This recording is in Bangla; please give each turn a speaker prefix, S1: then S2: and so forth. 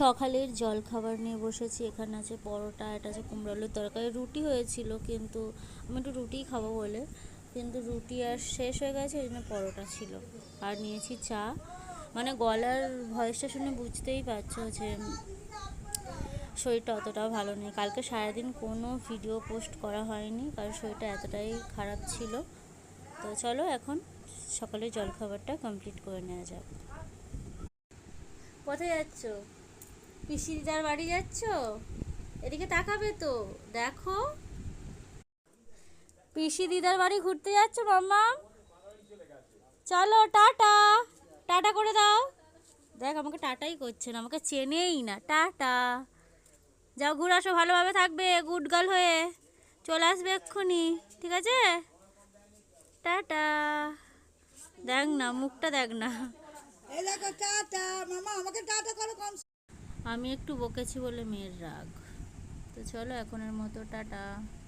S1: সকালের জল খাবার নিয়ে বসেছি। এখানে আছে পরোটা, এটা আছে কুমড়ো আলুর তরকারি। রুটি হয়েছিল, কিন্তু আমি একটু রুটিই খাব বলে। কিন্তু রুটি আর শেষ হয়ে গেছে, এই জন্য পরোটা ছিল। আর নিয়েছি চা। মানে গলার ভয়েসটা শুনে বুঝতেই পারছ যে শরীরটা অতটাও ভালো নেই। কালকে সারাদিন কোনো ভিডিও পোস্ট করা হয়নি, কারণ শরীরটা এতটাই খারাপ ছিল। তো চলো এখন সকালে জলখাবারটা কমপ্লিট করে নেওয়া যাক। কোথায় যাচ্ছ? পিসি দিদার বাড়ি যাচ্ছ? এদিকে তাকাবে তো, দেখো। পিসি দিদার বাড়ি ঘুরতে যাচ্ছ মাম্মা চলো, টাটা। টাটা করে দাও। দেখ, আমাকে টাটাই করছে না, আমাকে চেনেই না। টাটা। যাও, ঘুরে আসো, ভালোভাবে থাকবে গুড গার্ল হয়ে। চলে আসবে এক্ষুনি, ঠিক আছে? টাটা। দেখ না, মুখটা দেখ না। আমি একটু বকেছি বলে মেয়ের রাগ। তো চলো এখনের মতো টাটা।